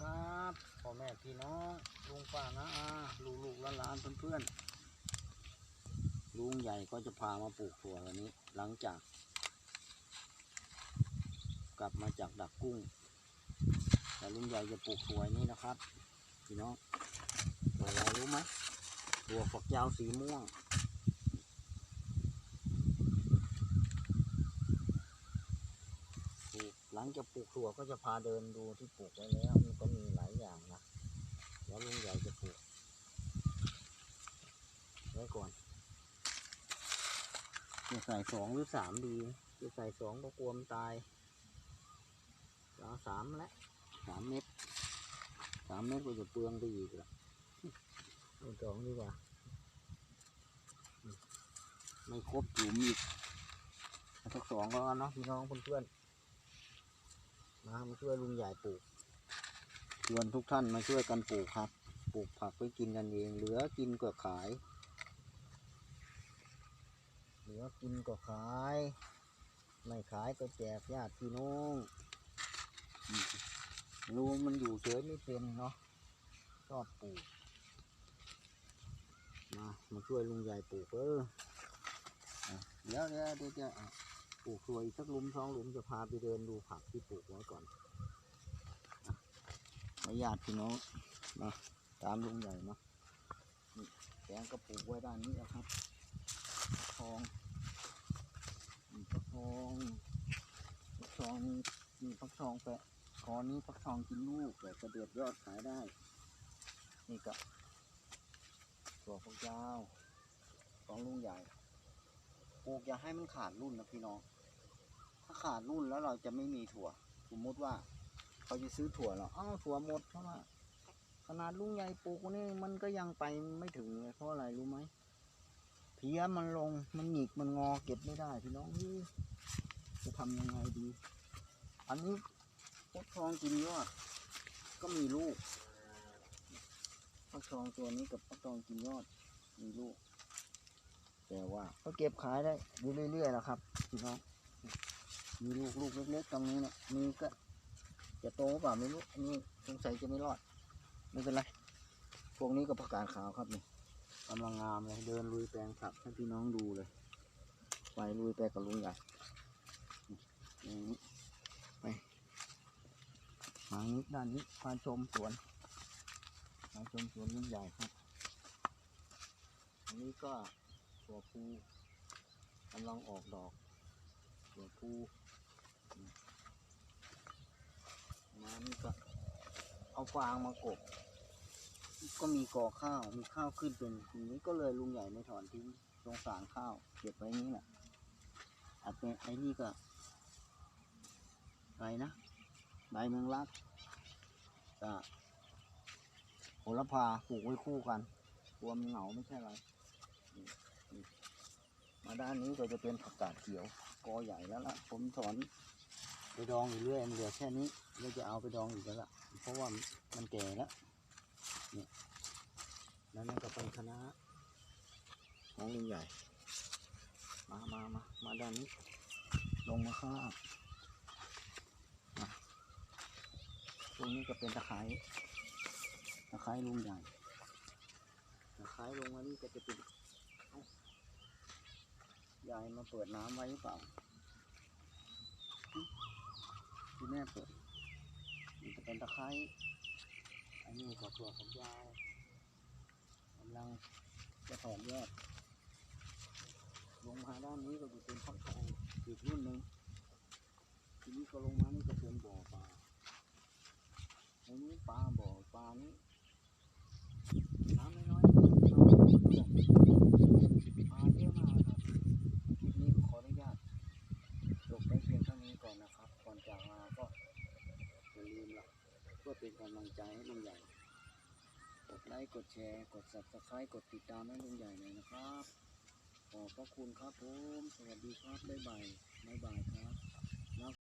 ครับพ่อแม่พี่น้องลุงป้านะอาลูกลูกหลานเพื่อนๆลุงใหญ่ก็จะพามาปลูกถั่ววันนี้ หลังจาก กลับมาจากดักกุ้ง แต่ลุงใหญ่จะปลูกถั่วนี้นะครับ พี่น้องถั่วอะไรรู้ไหมถั่วฝักยาวสีม่วง ป หลังจากปลูกถั่วก็จะพาเดินดูที่ปลูกไว้แล้วมันก็มีหลายอย่างนะเดี๋ยวลุงใหญ่จะปลูกไว้ก่อนจะใส่สองหรือสามดีจะใส่สองก็กลัวมันตายเอาสามแล้วสามเม็ดสามเม็ดก็จะเปลืองไปอีกละเอาสองดีกว่า ไม่ครบจุ่มอีกสักสองก็เอาเนาะพี่น้องเพื่อนๆ มามาช่วยลุงใหญ่ปลูกชวนทุกท่านมาช่วยกันปลูกครับ ปลูกผักไว้กินกันเองเหลือกินก็ขาย เหลือกินก็ขาย ไม่ขายก็แจกญาติพี่น้องอืมลุงมันอยู่เฉยไม่เป็นเนาะชอบปลูกมามาช่วยลุงใหญ่ปลูกเอออะเดี๋ยวเดี๋ยวเดี๋ยวจะอะ ปลูกสวยสักลุมสองลุมจะพาไปเดินดูผักที่ปลูกไว้ก่อนมาญาติพี่น้องมาตามลุงใหญ่มานี่แตงก็ปลูกไว้ด้านนี้นะครับทองนี่ฟักทองฟักทองนี่นี่ฟักทองแปะคอนี้ฟักทองกินลูกแต่กระเดือดยอดขายได้ นี่ก็ตัวฟักยาวของลุงใหญ่ กอย่าให้มันขาดรุ่นนะพี่น้อง ถ้าขาดรุ่นแล้วเราจะไม่มีถั่ว สมมุติว่าเขาจะซื้อถั่วเราอ้าวถั่วหมดเพราะว่าขนาดลุงใหญ่ปลูกนี่มันก็ยังไปไม่ถึงเลยเพราะอะไรรู้ไหมเพี้ยมันลงมันหงิกมันงอเก็บไม่ได้พี่น้องเฮ้ยจะทำยังไงดี อันนี้พวกทองกินยอดก็มีลูกฟักทองตัวนี้กับฟักทองกินยอดมีลูก แต่ว่าก็เก็บขายได้อยู่เรื่อยๆนะครับพี่น้องมีลูกลูกเล็กๆตรงนี้เนี่ยมีก็จะโตหรือเปล่าไม่รู้อันนี้สงสัยจะไม่รอด ไม่เป็นไร พวกนี้ก็ประกาศขาวครับนี่กำลังงามเลยเดินลุยแปลงผักให้พี่น้องดูเลย ไปลุยไปกับลุงใหญ่อย่างนี้ไปทางนี้ด้านนี้พาชมสวนพาชมสวนลุงใหญ่ครับอันนี้ก็ ตัวผู้กำลังออกดอก ตัวผู้มานี่ก็เอาฟางมากบ ก็มีกอข้าวมีข้าวขึ้นเป็นอย่างนี้ก็เลยลุงใหญ่ไม่ถอนทิ้งสงสารข้าวเก็บไว้นี้แหละอัดเป็นไอ้นี่ก็อะไรนะใบเมืองลักก็โหระพาปลูกไว้คู่กันกลัวมันเหงาไม่ใช่ไร มาด้านนี้ก็จะเป็นผักกาดเขียวกอใหญ่แล้วล่ะผมสอนไปดองอยู่เรื่อยมันเหลือแค่นี้เราจะเอาไปดองอีกแล้วล่ะเพราะว่ามันแก่แล้วเนี่ยแล้วนั่นก็เป็นคณะของลุงใหญ่ มามามามาด้านนี้ ลงมาข้างล่างตรงนี้ก็เป็นตะไคร้ตะไคร้ลุงใหญ่ตะไคร้ลงมานี่ก็จะเป็น ยายมาเปิดน้ำไว้หรือเปล่าที่แม่เปิดมันจะเป็นตะไคร้อันนี้ก็ตัวของยาวกำลังจะถอนยอดลงมาด้านนี้ก็จะเป็นฟักทองอีกรุ่นหนึ่งทีนี้ก็ลงมานี่ก็เป็นบ่อปลาอันนี้ปลาบ่อปลานี้น้ำน้อยๆปลาเยอะมากครับ คลิปนี้ก็ขออนุญาตจบไว้เพียงเท่านี้ก่อนนะครับ ก่อนจากลาก็อย่าลืมละ เพื่อเป็นกำลังใจให้ลุงใหญ่ กดไลค์ กดแชร์ กด subscribe กดติดตามให้ลุงใหญ่หน่อยนะครับ ขอบพระคุณครับผม สวัสดีครับ บ๊ายบาย บ๊ายบายครับ